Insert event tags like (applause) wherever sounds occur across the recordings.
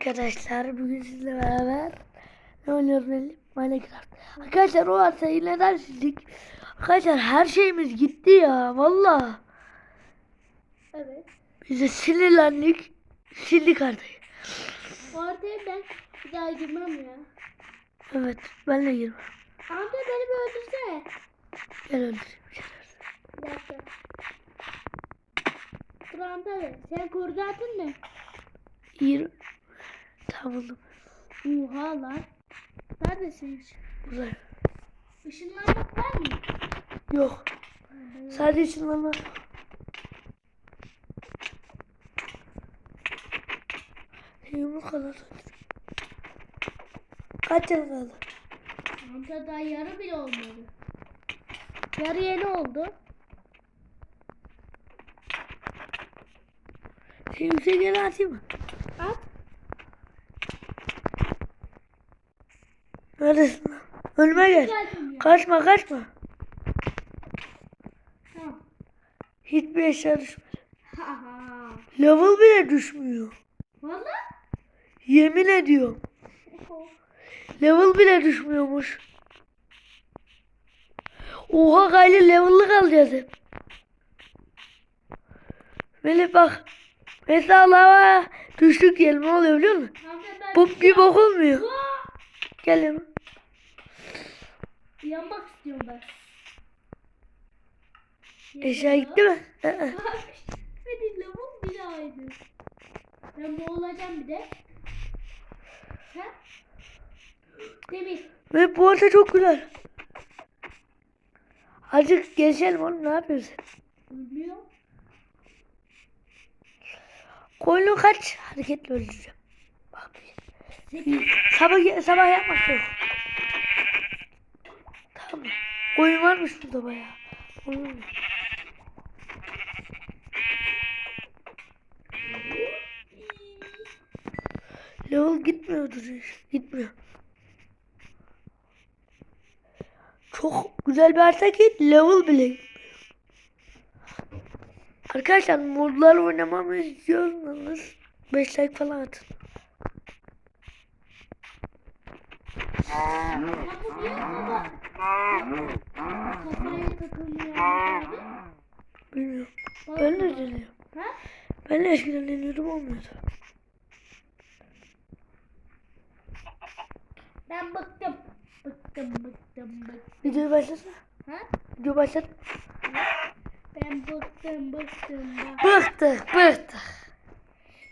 Arkadaşlar bugün sizinle beraber ne oynuyoruz belli Minecraft. Arkadaşlar o arsa yine dersizlik. Arkadaşlar her şeyimiz gitti ya valla. Evet. Bize sinirlendik. Sildik artık. Bu haritaya ben bir daha girmem ya. Evet ben de girmem. Amca beni bir öldürsene. Gel öldüreyim. Gel. Bir dakika. Dur Amca sen kurdu attın mı? 20. Vallahi buldum. Oha lan. Neredesin? Buradayım. Işınlanmak var mı? Yok. Hmm. Sadece ışınlanma. Yumruk kadar Kaç yıl kaldı? Kanka daha yarı bile olmadı. Yarı yeni oldu. Sen şey yüksek atayım mı? At. Neredesin lan? Önüme gel. Kaçma kaçma. Tamam. Hiçbir eşya düşmedi. Level bile düşmüyor. Valla? Yemin ediyorum. Level bile düşmüyormuş. Oha gayrı level'lı kalacağız hep. Melih bak. Mesela lava düştük diyelim ne oluyor biliyor musun? Bu bir bok olmuyor. Aa! Gel yanıma. Yanmak istiyorum ben. Eşya gitti mi? Benim lavum bile aynı. Ben boğulacağım bir de. Ha? Demir. Ve bu arada çok güzel. Azıcık geçelim oğlum ne yapıyorsun? Ölmüyor. Koyunu kaç hareketle öldüreceğim. Bak bir. bir- Sabah, sabah yapmak yok. Koyun varmış burada bayağı. Koyun var. Level gitmiyordur. Gitmiyor. Çok güzel bir harita ki level bile. Arkadaşlar modlar oynamamı istiyorsanız 5 like falan atın. Ya takılmıyor. Bilmiyorum. Ben de deniyorum. Ha? Ben de eskiden deniyordum olmuyordu. Ben bıktım. Bıktım bıktım bıktım. Videoyu başlasana. Ha? Video başlat. Ben bıktım bıktım. Bıktık bıktık.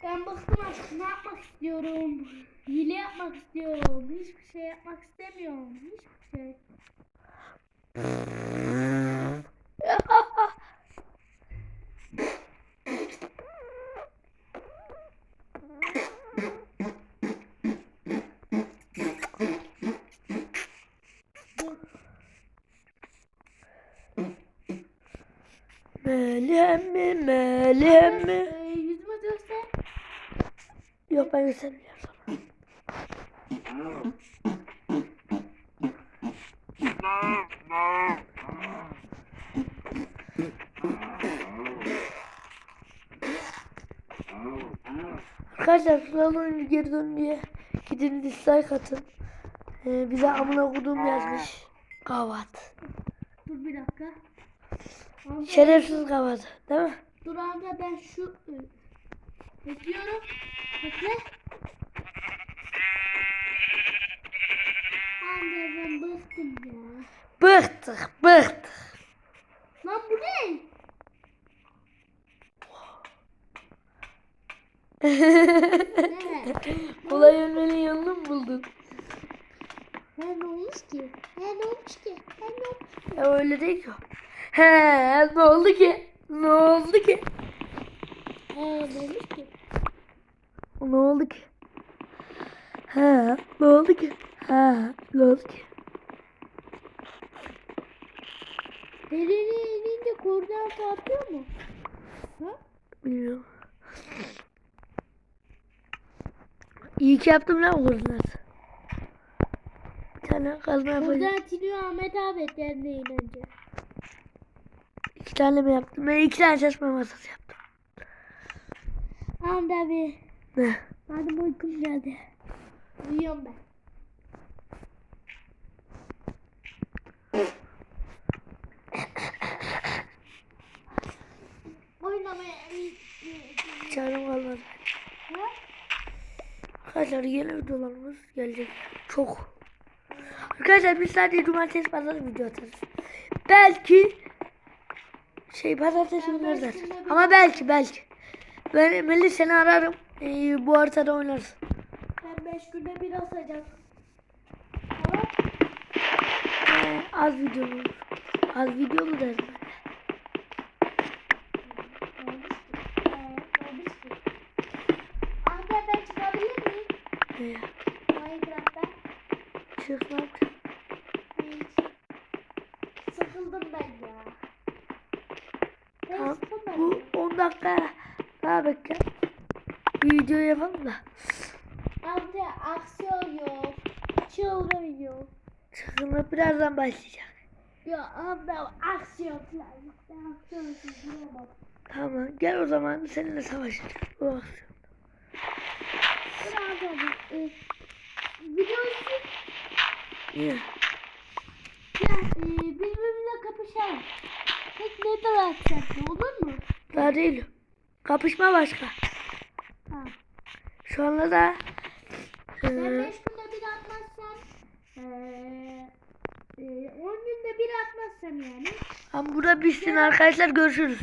Ben bıktım artık ne yapmak istiyorum? Hile yapmak istiyorum. Hiçbir şey yapmak istemiyorum. Hiçbir şey. Melih mi Melih mi? Yüzümü göster. Yok ben göstermeyeceğim sana. Arkadaşlar Kral oyuncu geri dön diye gidin dislike atın. Ee, bize amına kodum yazmış. Kavat. Dur bir dakika. Amca, Şerefsiz kavat. Değil mi? Dur amca ben şu e, bekliyorum. Bekle. Amca ben bıktım ya. Bıktık bıktık. Lan bu ne? (laughs) Ne? Olay ölmenin yolunu mu buldun? Ha, ne olmuş ki? Ha, ne olmuş ki? Ha, ne olmuş ki? Ya öyle değil ki. He ne oldu ki? Ne oldu ki? Ha, ne olmuş ki? Ne oldu ki? He ne oldu ki? He ne oldu ki? Derine inince koordinat atıyor mu? Ha? Bilmiyorum. İyi ki yaptım lan koordinat. Bir tane kazma yapacağım. Koordinat iniyor Ahmet abi derine inince. İki tane mi yaptım? Ben iki tane çalışma masası yaptım. Ahmet abi Ne? Benim uykum geldi. Uyuyorum ben. Arkadaşlar yeni videolarımız gelecek. Çok. Arkadaşlar biz sadece cumartesi pazar video atarız. Belki şey pazartesi günleri de bir- Ama belki belki. Ben Melih seni ararım. Ee, bu haritada oynarız. Ben beş günde bir asacağım. Tamam. Ee, az videolu. Az videolu derim. Olmuş ki. Ee, olmuş ki. Ahmet ben çıkabilir miyim? Ee, Minecraft'tan. Hiç. Sıkıldım ben ya. Tamam. Bu 10 dakika daha bekle. Bir video yapalım da. Amca aksiyon yok. Çılgın yok. Çıkımı birazdan başlayacak. Ya amca aksiyon falan. Tamam gel o zaman seninle savaşacağız. O akşam. E, Niye? ya, e, birbirimize kapışalım. Tek ne kadar atacak olur mu? Daha değil. Kapışma başka. Ha. Şu anda da Ben eee, 5 günde bir atmazsam eee, eee, 10 günde bir atmazsam yani ama burada bitsin arkadaşlar görüşürüz.